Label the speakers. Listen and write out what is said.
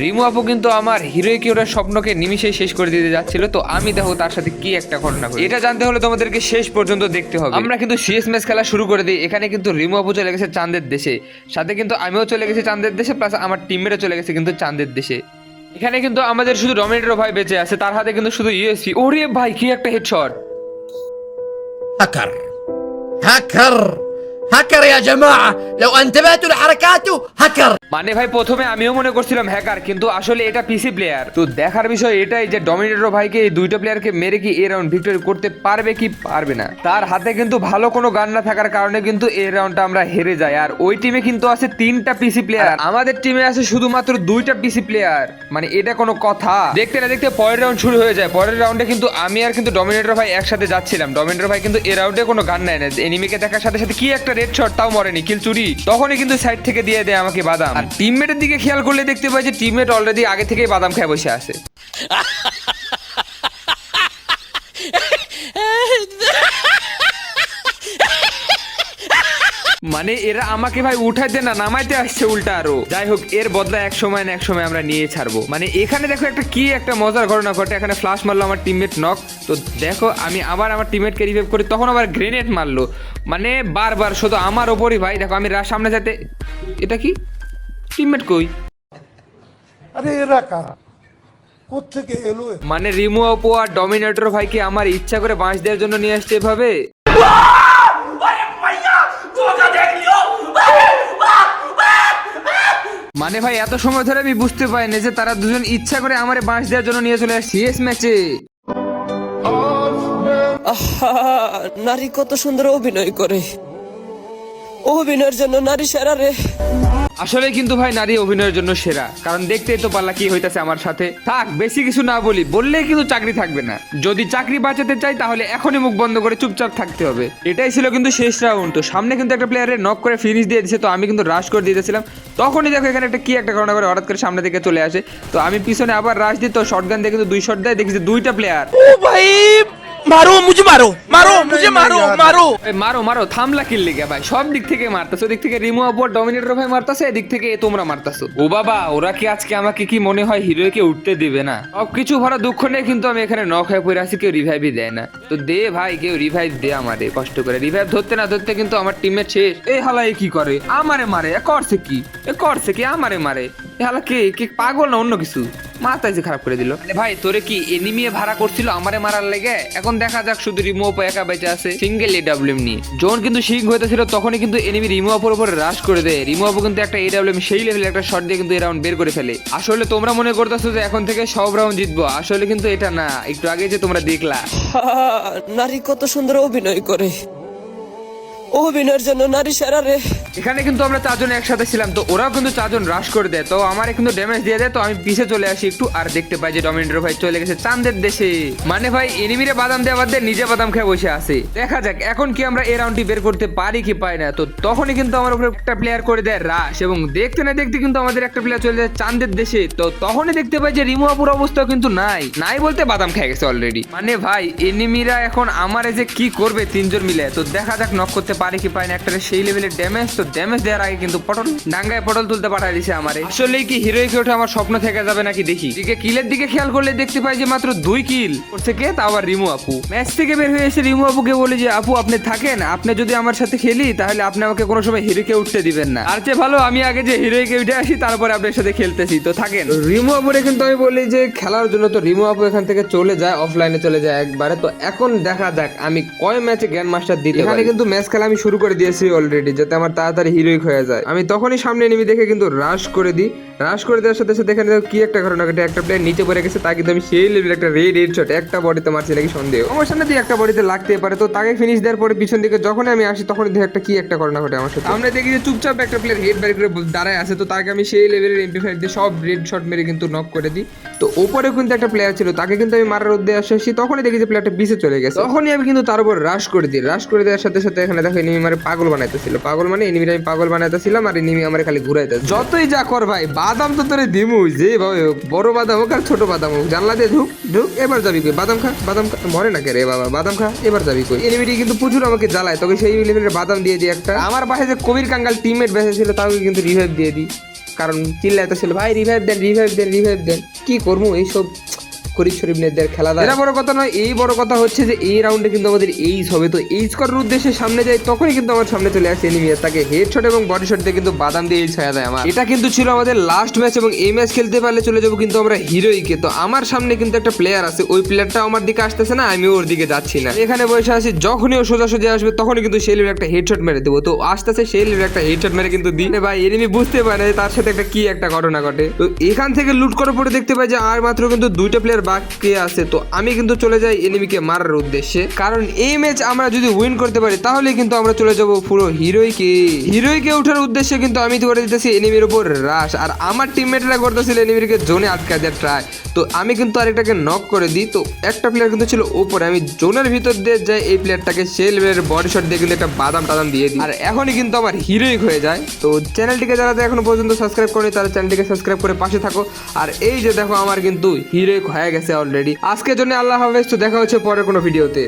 Speaker 1: রিমু আপু কিন্তু আমার হিরো কিউরের স্বপ্নকে নিমিশে শেষ করে দিতে যাচ্ছিল। তো আমি দেখো তার সাথে কি একটা ঘটনা এটা জানতে হলে তোমাদেরকে শেষ পর্যন্ত দেখতে হবে। আমরা কিন্তু সিএস ম্যাচ খেলা শুরু করে দিই। এখানে কিন্তু রিমু আপু চলে গেছে চাঁদের দেশে। সাথে কিন্তু আমিও চলে গেছি চাঁদের দেশে প্লাস আমার টিমমেটও চলে গেছে কিন্তু চাঁদের দেশে। এখানে কিন্তু আমাদের শুধু ডমিনেটর ভাই বেঁচে আছে তার হাতে কিন্তু শুধু ইউএসপি ওরে ভাই কি একটা হেডশট
Speaker 2: হ্যাকার হ্যাকার هكر يا جماعة لو انتبهتوا لحركاته هكر
Speaker 1: মানে ভাই প্রথমে আমিও মনে করছিলাম হ্যাকার কিন্তু আসলে এটা পিসি প্লেয়ার তো দেখার বিষয় এটাই যে ডমিনেটর ভাইকে এই দুইটা প্লেয়ারকে মেরে কি এই রাউন্ড ভিক্টরি করতে পারবে কি পারবে না তার হাতে কিন্তু ভালো কোনো গান না থাকার কারণে কিন্তু এই রাউন্ডটা আমরা হেরে যাই আর ওই টিমে কিন্তু আছে তিনটা পিসি প্লেয়ার আমাদের টিমে আছে শুধুমাত্র দুইটা পিসি প্লেয়ার মানে এটা কোনো কথা দেখতে না দেখতে পরের রাউন্ড শুরু হয়ে যায় পরের রাউন্ডে কিন্তু আমি আর কিন্তু ডমিনেটর ভাই একসাথে যাচ্ছিলাম ডমিনেটর ভাই কিন্তু এই রাউন্ডে কোনো গান নেয় না এনিমিকে দেখার সাথে সাথে কি একটা রেড শট তাও মরেনি কিল চুরি। তখনই কিন্তু সাইড থেকে দিয়ে দেয় আমাকে বাদাম। আর টিমমেটের দিকে খেয়াল করলে দেখতে পাই যে টিমমেট অলরেডি আগে থেকেই বাদাম খেয়ে বসে আছে। মানে এরা আমাকে ভাই উঠাইতে না নামাইতে আসছে উল্টা আরও। যাই হোক এর বদলা এক সময় না এক সময় আমরা নিয়ে ছাড়বো। মানে এখানে দেখো একটা কি একটা মজার ঘটনা ঘটে। এখানে ফ্লাশ মারলো আমার টিমমেট নক তো দেখো আমি আবার আমার টিমমেটকে রিভাইভ করি তখন আবার গ্রেনেড মারলো। মানে বারবার শুধু আমার ওপরই ভাই। দেখো আমি রা- সামনে যেতে এটা কি? টিমমেট কই?
Speaker 3: আরে এরা কারা? কোথেকে এলো
Speaker 1: মানে রিমু অপো আর ডমিনেটর ভাইকে আমার ইচ্ছা করে বাঁশ দেওয়ার জন্য নিয়ে আসছে এভাবে? মানে ভাই, এত সময় ধরে আমি বুঝতে পারিনি যে তারা দুজন ইচ্ছা করে আমারে বাঁশ দেওয়ার জন্য নিয়ে চলে আসছি। সিএস ম্যাচে
Speaker 4: নারী কত সুন্দর অভিনয় করে। অভিনয়ের জন্য নারী সেরা রে। আচ্ছা।
Speaker 1: আসলে কিন্তু ভাই নারী অভিনয়ের জন্য সেরা। কারণ দেখতেই তো পাল্লা কি হইতাছে আমার সাথে। থাক বেশি কিছু না বলি। বললেই কিন্তু চাকরি থাকবে না। যদি চাকরি বাঁচাতে চাই তাহলে এখনই মুখ বন্ধ করে চুপচাপ থাকতে হবে। এটাই ছিল কিন্তু শেষ রাউন্ড তো সামনে কিন্তু একটা প্লেয়ারে নক করে ফিনিশ দিয়ে দিছে। তো আমি কিন্তু রাশ করে দিয়েছিলাম তখনই দেখো এখানে একটা কি একটা ঘটনা করে হঠাৎ করে সামনে থেকে চলে আসে। তো আমি পিছনে আবার রাশ দিই। তো শর্ট গান দিয়ে কিন্তু দুই শর্ট দেয়। দেখি যে দুইটা প্লেয়ার
Speaker 2: ও ভাই! মারো মুঝে মারো মারো মুঝে মারো
Speaker 1: মারো। মারো মারো থামলা কিল লিগে ভাই সব দিক থেকে মারতাছো দিক থেকে রিমু আপু ডমিনেটর ভাই মারতাছে এদিক থেকে তোমরা মারতাছো। ও বাবা ওরা কি আজকে আমাকে কি মনে হয় হিরোকে উঠতে দিবে না? সব কিছু ভরা দুঃখ নেই কিন্তু আমি এখানে নক হয়ে পড়ে আছি কেউ রিভাইভই দেয় না। তো দে ভাই কেউ রিভাইভ দে আমারে কষ্ট করে। রিভাইভ ধরতে না ধরতে কিন্তু আমার টিমে শেষ। এই হালাই কি করে? আমারে মারে করছে কি? এ করছে কি? আমারে মারে। এ হালা কে? কি? পাগল না অন্য কিছু? মাথায় যে খারাপ করে দিল। ভাই তোরে কি এনিমিয়ে ভাড়া করছিল আমারে মারার লেগে? এখন দেখা যাক শুধু রিমু একা বেঁচে আছে। সিঙ্গেল এডাব্লিউএম নিয়ে। যখন কিন্তু সিং হইতেছিল তখনই কিন্তু এনিমি রিমু আপুর উপরে রাশ করে দেয়। রিমু আপু কিন্তু একটা এডাব্লিউএম সেই লেভেলে একটা শট দিয়ে কিন্তু এই রাউন্ড বের করে ফেলে। আসলে তোমরা মনে করতেছো যে এখন থেকে সব রাউন্ড জিতবো। আসলে কিন্তু এটা না। একটু আগে যে তোমরা দেখলা।
Speaker 4: নারী কত সুন্দর অভিনয় করে। অভিনয়ের জন্য নারী সেরা
Speaker 1: এখানে কিন্তু আমরা চারজন একসাথে ছিলাম, তো ওরাও কিন্তু চারজন রাশ করে দেয়। তো আমার কিন্তু ড্যামেজ দিয়ে দেয়, তো আমি পিছে চলে আসি একটু, আর দেখতে পাই যে ডমিনেটর ভাই চলে গেছে চাঁদের দেশে। মানে ভাই, এনিমিরে বাদাম দেওয়া বাদ দিয়ে নিজে বাদাম খেয়ে বসে আছে। দেখা যাক, এখন কি আমরা এই রাউন্ডটি বের করতে পারি কি পাই না। তো তখনই কিন্তু আমার উপরে একটা প্লেয়ার করে দেয় রাশ এবং দেখতে না দেখতে কিন্তু আমাদের একটা প্লেয়ার চলে যায় চাঁদের দেশে। তো তখনই দেখতে পাই যে রিমু আপুর অবস্থা কিন্তু নাই। নাই বলতে বাদাম খেয়ে গেছে অলরেডি মানে ভাই, এনিমিরা এখন আমারে যে কি করবে তিনজন মিলে, তো দেখা যাক নক করতে পারে কি পায় না একটা সেই লেভেলের ড্যামেজ তো ড্যামেজ দেওয়ার আগে কিন্তু পটল ডাঙ্গায় পটল তুলতে পাঠাই দিছে আমারে। আসলে কি হিরোইকে ওঠে আমার স্বপ্ন থেকে যাবে নাকি দেখি? দিকে কিলের দিকে খেয়াল করলে দেখতে পাই যে মাত্র দুই কিল করছে কে তা আবার রিমু আপু। ম্যাচ থেকে বের হয়ে এসে রিমু আপুকে বলে যে আপু আপনি থাকেন আপনি যদি আমার সাথে খেলি তাহলে আপনি আমাকে কোনো সময় হিরোকে উঠতে দিবেন না। আর চেয়ে ভালো আমি আগে যে হিরোইকে উঠে আসি তারপরে আপনার সাথে খেলতেছি তো থাকেন। রিমু আপুরে কিন্তু আমি বলি যে খেলার জন্য তো রিমু আপু এখান থেকে চলে যায় অফলাইনে চলে যায় একবারে। তো এখন দেখা যাক আমি কয় ম্যাচে গ্র্যান্ড মাস্টার দিতে এখানে কিন্তু ম্যাচ খেলা আমি শুরু করে দিয়েছি অলরেডি যাতে আমার তাড়াতাড়ি হিরোইক হয়ে যায়। আমি তখনই সামনে নেমে দেখে কিন্তু রাশ করে দিই। রাশ করে দেওয়ার সাথে সাথে এখানে দেখো কি একটা ঘটনা ঘটে। একটা প্লেয়ার নিচে পড়ে গেছে তা কিন্তু আমি সেই লেভেল একটা রেড রেড শট একটা বডিতে মারছি নাকি সন্দেহ। আমার সামনে দিয়ে একটা বডিতে লাগতে পারে তো তাকে ফিনিশ দেওয়ার পরে পিছন দিকে যখন আমি আসি তখন দেখি একটা কি একটা ঘটনা ঘটে আমার সাথে। আমরা দেখি যে চুপচাপ একটা প্লেয়ার হেড বাড়ি করে দাঁড়ায় আছে তো তাকে আমি সেই লেভেলের এমপি ফাইভ দিয়ে সব রেড শট মেরে কিন্তু নক করে দিই। তো ওপরে কিন্তু একটা প্লেয়ার ছিল তাকে কিন্তু আমি মারার উদ্দেশ্যে আসি তখনই দেখি যে প্লেয়ারটা পিছে চলে গেছে। তখনই আমি কিন্তু তার উপর রাশ করে দিই। রাশ করে দেওয়ার সাথে সাথে এখানে দেখো এনিমি মারে পাগল বানাইতেছিল। পাগল মানে এনিমির আমি পাগল বানাইতেছিলাম আর এনিমি আমার খালি ঘুরাইতে যতই যা কর ভাই বাদাম তো তোরে দিমু যে ভাবে বড় বাদাম হোক আর ছোট বাদাম হোক, জানলা দিয়ে ঢুক ঢুক এবার যাবি কই? বাদাম খা বাদাম খা, মরে না কে রে বাবা, বাদাম খা, এবার যাবি কই? এনিমিটি কিন্তু প্রচুর আমাকে জ্বালায়, তোকে সেই লেভেলের বাদাম দিয়ে দিই একটা। আমার পাশে যে কবির কাঙ্গাল টিমমেট বেঁচে ছিল, তাকে কিন্তু রিভাইভ দিয়ে দিই। কারণ চিল্লাইতেছিল ভাই রিভাইভ দেন রিভাইভ দেন রিভাইভ দেন, কি করব এইসব? করিব শরীফদের খেলা এটা বড় কথা নয়, এই বড় কথা হচ্ছে যে এই রাউন্ডে কিন্তু আমাদের এইজ হবে। তো এইজ করার উদ্দেশ্যে সামনে যাই তখনই কিন্তু আমার সামনে চলে আসে এনিমি তাকে হেডশট এবং বডি শট দিয়ে কিন্তু বাদাম দিয়ে এইজ হয়ে দেয় আমার। এটা কিন্তু ছিল আমাদের লাস্ট ম্যাচ এবং এই ম্যাচ খেলতে পারলে চলে যাব কিন্তু আমরা হিরোইকে তো আমার সামনে কিন্তু একটা প্লেয়ার আছে, ওই প্লেয়ারটা আমার দিকে আসতেছে না আমি ওর দিকে যাচ্ছি না। এখানে বসে আছি, যখনই ও সোজা সোজা আসবে, তখনই কিন্তু সেই একটা হেডশট মেরে দেবো। তো আসতেছে, সেই একটা হেডশট মেরে কিন্তু দিই। ভাই এনিমি বুঝতে পারে তার সাথে একটা কি একটা ঘটনা ঘটে। তো এখান থেকে লুট করার পরে দেখতে পাই যে আর মাত্র কিন্তু দুইটা প্লেয়ার বাকি আছে, তো আমি কিন্তু চলে যাই এনিমিকে মারার উদ্দেশ্যে। কারণ এই ম্যাচ আমরা যদি উইন করতে পারি তাহলে কিন্তু আমরা চলে যাব পুরো হিরোইকে হিরোইকে ওঠার উদ্দেশ্যে কিন্তু আমি করে দিতেছি এনিমির উপর রাশ আর আমার টিমমেটরা করতেছিল এনিমিকে জোনে আটকা দেওয়ার ট্রাই তো আমি কিন্তু আরেকটাকে নক করে দিই। তো একটা প্লেয়ার কিন্তু ছিল উপরে। আমি জোনের ভিতর দিয়ে যাই, এই প্লেয়ারটাকে সেই লেভেলের বডি শট দিয়ে কিন্তু একটা বাদাম টাদাম দিয়ে দিই। আর এখনই কিন্তু আমার হিরোইক হয়ে যায়। তো চ্যানেলটিকে যারা এখনও পর্যন্ত সাবস্ক্রাইব করেনি, তারা চ্যানেলটিকে সাবস্ক্রাইব করে পাশে থাকো। আর এই যে দেখো, আমার কিন্তু হিরোইক হয়ে গেছে অলরেডি আজকের জন্য আল্লাহ হাফেজ তো দেখা হচ্ছে পরের কোনো ভিডিওতে